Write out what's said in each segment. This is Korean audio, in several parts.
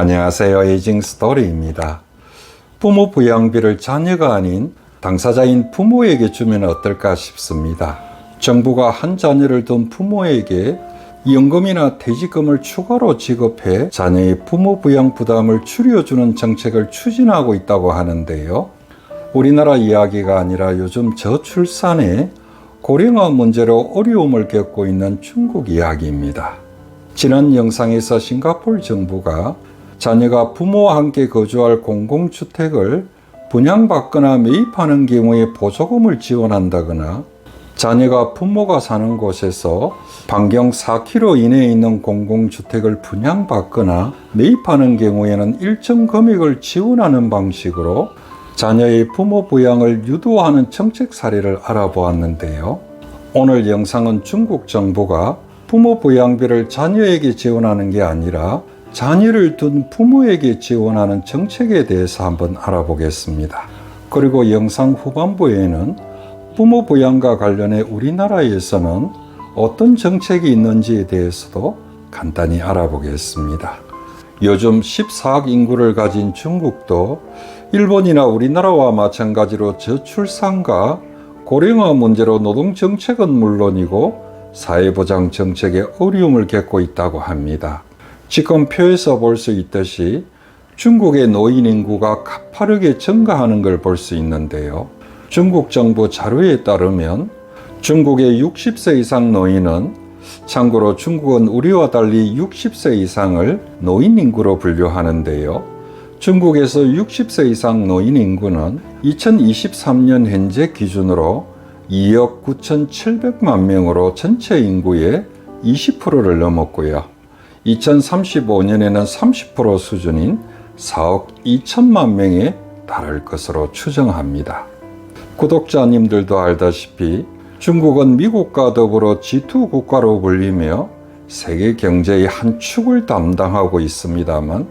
안녕하세요. 에이징 스토리입니다. 부모 부양비를 자녀가 아닌 당사자인 부모에게 주면 어떨까 싶습니다. 정부가 한 자녀를 둔 부모에게 연금이나 퇴직금을 추가로 지급해 자녀의 부모 부양 부담을 줄여주는 정책을 추진하고 있다고 하는데요. 우리나라 이야기가 아니라 요즘 저출산에 고령화 문제로 어려움을 겪고 있는 중국 이야기입니다. 지난 영상에서 싱가포르 정부가 자녀가 부모와 함께 거주할 공공주택을 분양받거나 매입하는 경우에 보조금을 지원한다거나 자녀가 부모가 사는 곳에서 반경 4km 이내에 있는 공공주택을 분양받거나 매입하는 경우에는 일정 금액을 지원하는 방식으로 자녀의 부모 부양을 유도하는 정책 사례를 알아보았는데요. 오늘 영상은 중국 정부가 부모 부양비를 자녀에게 지원하는 게 아니라 자녀를 둔 부모에게 지원하는 정책에 대해서 한번 알아보겠습니다. 그리고 영상 후반부에는 부모 부양과 관련해 우리나라에서는 어떤 정책이 있는지에 대해서도 간단히 알아보겠습니다. 요즘 14억 인구를 가진 중국도 일본이나 우리나라와 마찬가지로 저출산과 고령화 문제로 노동 정책은 물론이고 사회보장 정책에 어려움을 겪고 있다고 합니다. 지금 표에서 볼 수 있듯이 중국의 노인 인구가 가파르게 증가하는 걸 볼 수 있는데요. 중국 정부 자료에 따르면 중국의 60세 이상 노인은 참고로 중국은 우리와 달리 60세 이상을 노인 인구로 분류하는데요. 중국에서 60세 이상 노인 인구는 2023년 현재 기준으로 2억 9,700만 명으로 전체 인구의 20%를 넘었고요. 2035년에는 30% 수준인 4억 2천만 명에 달할 것으로 추정합니다. 구독자님들도 알다시피 중국은 미국과 더불어 G2 국가로 불리며 세계 경제의 한 축을 담당하고 있습니다만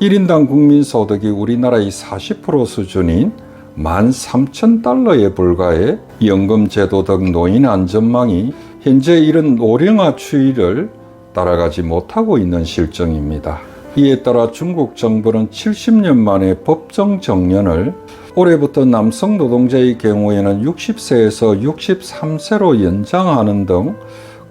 1인당 국민 소득이 우리나라의 40% 수준인 13,000달러에 불과해 연금 제도 등 노인 안전망이 현재 이런 노령화 추이를 따라가지 못하고 있는 실정입니다. 이에 따라 중국 정부는 70년 만에 법정 정년을 올해부터 남성 노동자의 경우에는 60세에서 63세로 연장하는 등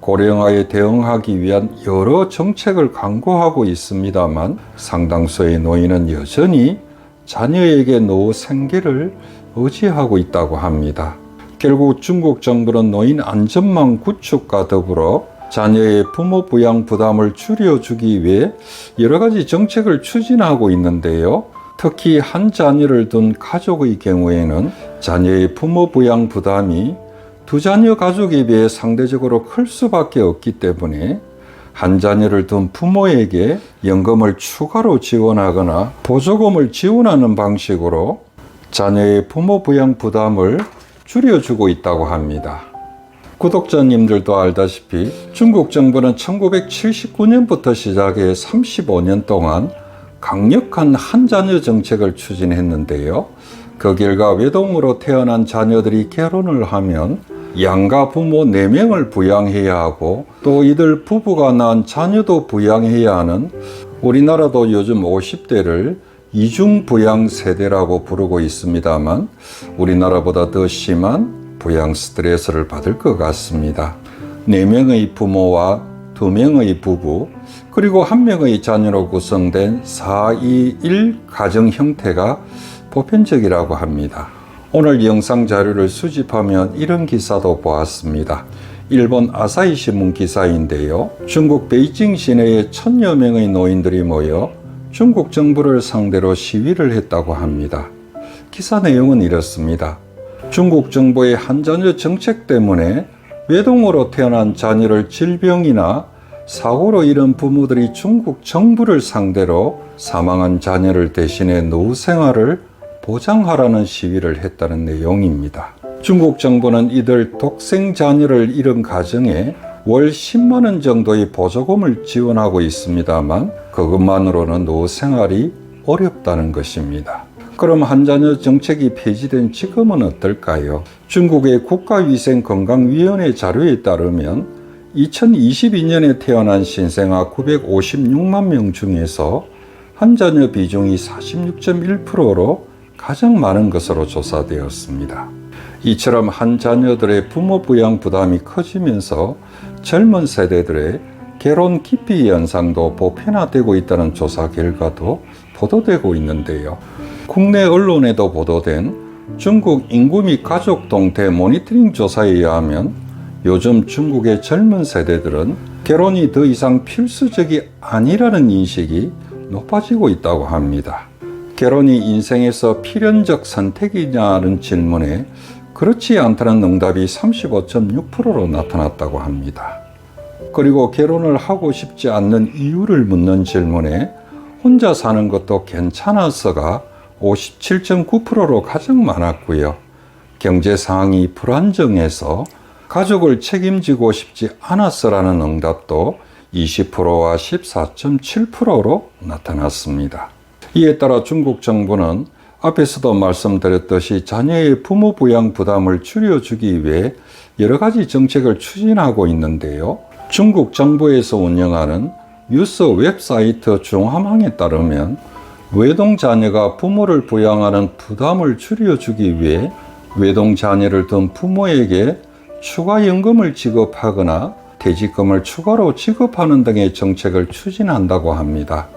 고령화에 대응하기 위한 여러 정책을 강구하고 있습니다만 상당수의 노인은 여전히 자녀에게 노후 생계를 의지하고 있다고 합니다. 결국 중국 정부는 노인 안전망 구축과 더불어 자녀의 부모 부양 부담을 줄여주기 위해 여러 가지 정책을 추진하고 있는데요. 특히 한 자녀를 둔 가족의 경우에는 자녀의 부모 부양 부담이 두 자녀 가족에 비해 상대적으로 클 수밖에 없기 때문에 한 자녀를 둔 부모에게 연금을 추가로 지원하거나 보조금을 지원하는 방식으로 자녀의 부모 부양 부담을 줄여주고 있다고 합니다. 구독자님들도 알다시피 중국 정부는 1979년부터 시작해 35년 동안 강력한 한 자녀 정책을 추진했는데요. 그 결과 외동으로 태어난 자녀들이 결혼을 하면 양가 부모 4명을 부양해야 하고 또 이들 부부가 낳은 자녀도 부양해야 하는 우리나라도 요즘 50대를 이중 부양 세대라고 부르고 있습니다만 우리나라보다 더 심한 부양 스트레스를 받을 것 같습니다. 4명의 부모와 2명의 부부 그리고 1명의 자녀로 구성된 4-2-1 가정 형태가 보편적이라고 합니다. 오늘 영상 자료를 수집하면 이런 기사도 보았습니다. 일본 아사히 신문 기사인데요. 중국 베이징 시내에 천여 명의 노인들이 모여 중국 정부를 상대로 시위를 했다고 합니다. 기사 내용은 이렇습니다. 중국 정부의 한 자녀 정책 때문에 외동으로 태어난 자녀를 질병이나 사고로 잃은 부모들이 중국 정부를 상대로 사망한 자녀를 대신해 노후 생활을 보장하라는 시위를 했다는 내용입니다. 중국 정부는 이들 독생 자녀를 잃은 가정에 월 10만 원 정도의 보조금을 지원하고 있습니다만 그것만으로는 노후 생활이 어렵다는 것입니다. 그럼 한자녀 정책이 폐지된 지금은 어떨까요? 중국의 국가위생건강위원회 자료에 따르면 2022년에 태어난 신생아 956만 명 중에서 한 자녀 비중이 46.1%로 가장 많은 것으로 조사되었습니다. 이처럼 한 자녀들의 부모 부양 부담이 커지면서 젊은 세대들의 결혼 기피 현상도 보편화되고 있다는 조사 결과도 보도되고 있는데요. 국내 언론에도 보도된 중국 인구 및 가족 동태 모니터링 조사에 의하면 요즘 중국의 젊은 세대들은 결혼이 더 이상 필수적이 아니라는 인식이 높아지고 있다고 합니다. 결혼이 인생에서 필연적 선택이냐는 질문에 그렇지 않다는 응답이 35.6%로 나타났다고 합니다. 그리고 결혼을 하고 싶지 않는 이유를 묻는 질문에 혼자 사는 것도 괜찮아서가 57.9%로 가장 많았고요. 경제 상황이 불안정해서 가족을 책임지고 싶지 않았어라는 응답도 20%와 14.7%로 나타났습니다. 이에 따라 중국 정부는 앞에서도 말씀드렸듯이 자녀의 부모 부양 부담을 줄여주기 위해 여러 가지 정책을 추진하고 있는데요. 중국 정부에서 운영하는 뉴스 웹사이트 중함항에 따르면 외동 자녀가 부모를 부양하는 부담을 줄여주기 위해 외동 자녀를 둔 부모에게 추가 연금을 지급하거나 퇴직금을 추가로 지급하는 등의 정책을 추진한다고 합니다.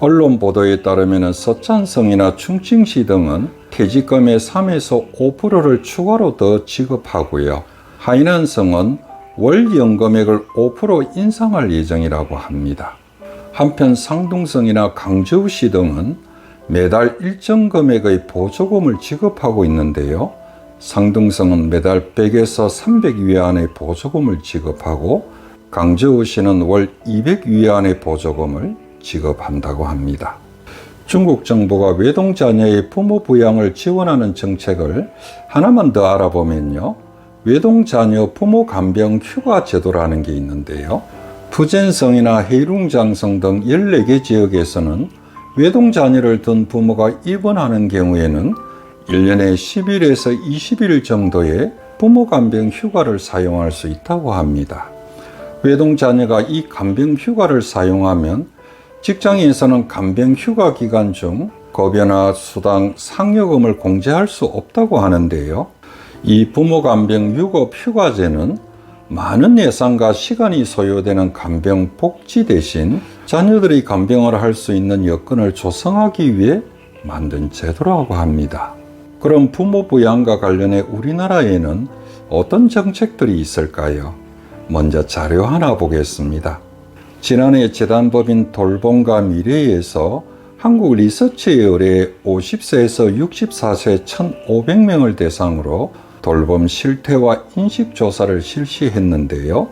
언론 보도에 따르면 서찬성이나 충칭시 등은 퇴직금의 3에서 5%를 추가로 더 지급하고요. 하이난성은 월 연금액을 5% 인상할 예정이라고 합니다. 한편 상동성이나 강저우시 등은 매달 일정 금액의 보조금을 지급하고 있는데요. 상등성은 매달 100에서 300위안의 보조금을 지급하고 강저우시는 월 200위안의 보조금을 지급한다고 합니다. 중국 정부가 외동 자녀의 부모 부양을 지원하는 정책을 하나만 더 알아보면요. 외동 자녀 부모 간병 휴가 제도라는 게 있는데요. 푸젠성이나 헤이룽장성 등 14개 지역에서는 외동 자녀를 둔 부모가 입원하는 경우에는 1년에 10일에서 20일 정도의 부모 간병 휴가를 사용할 수 있다고 합니다. 외동 자녀가 이 간병 휴가를 사용하면 직장에서는 간병 휴가 기간 중 급여나 수당, 상여금을 공제할 수 없다고 하는데요. 이 부모 간병 유급 휴가제는 많은 예산과 시간이 소요되는 간병 복지 대신 자녀들이 간병을 할 수 있는 여건을 조성하기 위해 만든 제도라고 합니다. 그럼 부모 부양과 관련해 우리나라에는 어떤 정책들이 있을까요? 먼저 자료 하나 보겠습니다. 지난해 재단법인 돌봄과 미래에서 한국 리서치에 의뢰 50세에서 64세 1,500명을 대상으로 돌봄 실태와 인식 조사를 실시했는데요.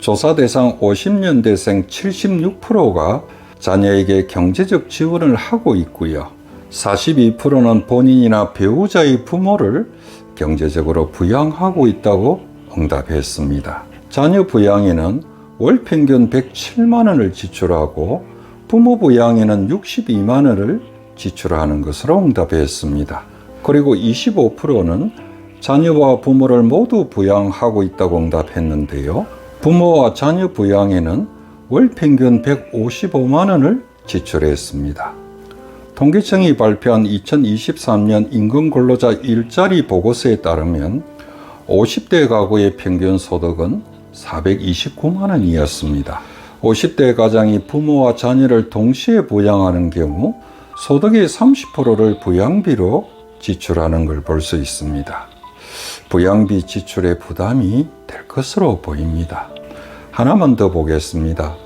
조사 대상 50년대생 76%가 자녀에게 경제적 지원을 하고 있고요. 42%는 본인이나 배우자의 부모를 경제적으로 부양하고 있다고 응답했습니다. 자녀 부양에는 월 평균 107만 원을 지출하고 부모 부양에는 62만 원을 지출하는 것으로 응답했습니다. 그리고 25%는 자녀와 부모를 모두 부양하고 있다고 응답했는데요. 부모와 자녀 부양에는 월 평균 155만 원을 지출했습니다. 통계청이 발표한 2023년 임금 근로자 일자리 보고서에 따르면 50대 가구의 평균 소득은 429만 원이었습니다. 50대 가장이 부모와 자녀를 동시에 부양하는 경우 소득의 30%를 부양비로 지출하는 걸 볼 수 있습니다. 부양비 지출의 부담이 될 것으로 보입니다. 하나만 더 보겠습니다.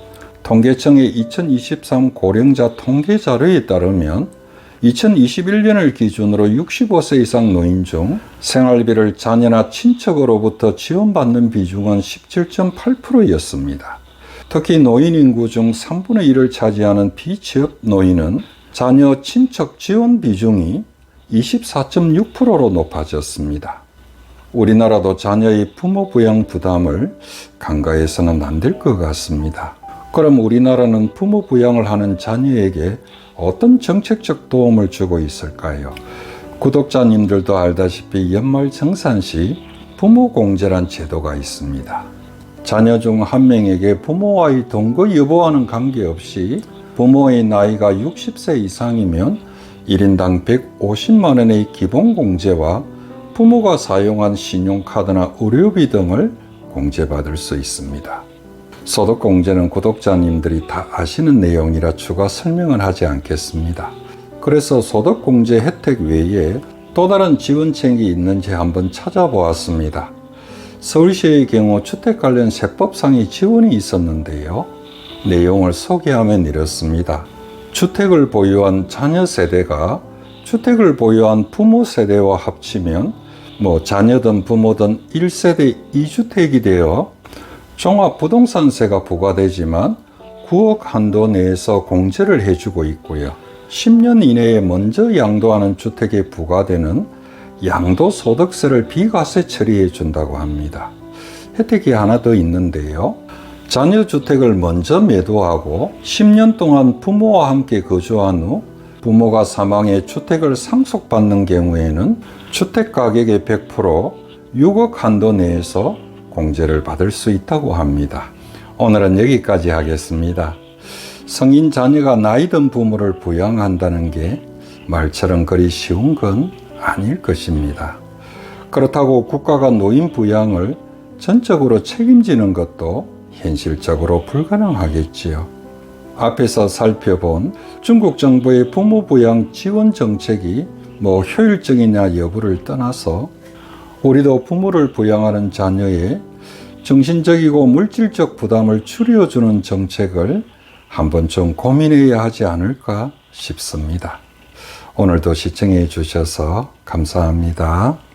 통계청의 2023 고령자 통계 자료에 따르면 2021년을 기준으로 65세 이상 노인 중 생활비를 자녀나 친척으로부터 지원받는 비중은 17.8%였습니다. 특히 노인 인구 중 3분의 1을 차지하는 비취업 노인은 자녀 친척 지원 비중이 24.6%로 높아졌습니다. 우리나라도 자녀의 부모 부양 부담을 간과해서는 안 될 것 같습니다. 그럼 우리나라는 부모 부양을 하는 자녀에게 어떤 정책적 도움을 주고 있을까요? 구독자님들도 알다시피 연말 정산 시 부모 공제란 제도가 있습니다. 자녀 중 한 명에게 부모와의 동거 여부와는 관계없이 부모의 나이가 60세 이상이면 1인당 150만 원의 기본 공제와 부모가 사용한 신용카드나 의료비 등을 공제받을 수 있습니다. 소득공제는 구독자님들이 다 아시는 내용이라 추가 설명은 하지 않겠습니다. 그래서 소득공제 혜택 외에 또 다른 지원책이 있는지 한번 찾아보았습니다. 서울시의 경우 주택 관련 세법상의 지원이 있었는데요. 내용을 소개하면 이렇습니다. 주택을 보유한 자녀 세대가 주택을 보유한 부모 세대와 합치면 뭐 자녀든 부모든 1세대 2주택이 되어 종합부동산세가 부과되지만 9억 한도 내에서 공제를 해주고 있고요. 10년 이내에 먼저 양도하는 주택에 부과되는 양도소득세를 비과세 처리해 준다고 합니다. 혜택이 하나 더 있는데요. 자녀 주택을 먼저 매도하고 10년 동안 부모와 함께 거주한 후 부모가 사망해 주택을 상속받는 경우에는 주택 가격의 100% 6억 한도 내에서 공제를 받을 수 있다고 합니다. 오늘은 여기까지 하겠습니다. 성인 자녀가 나이 든 부모를 부양한다는 게 말처럼 그리 쉬운 건 아닐 것입니다. 그렇다고 국가가 노인 부양을 전적으로 책임지는 것도 현실적으로 불가능하겠지요. 앞에서 살펴본 중국 정부의 부모 부양 지원 정책이 뭐 효율적이냐 여부를 떠나서 우리도 부모를 부양하는 자녀의 정신적이고 물질적 부담을 줄여주는 정책을 한번 좀 고민해야 하지 않을까 싶습니다. 오늘도 시청해 주셔서 감사합니다.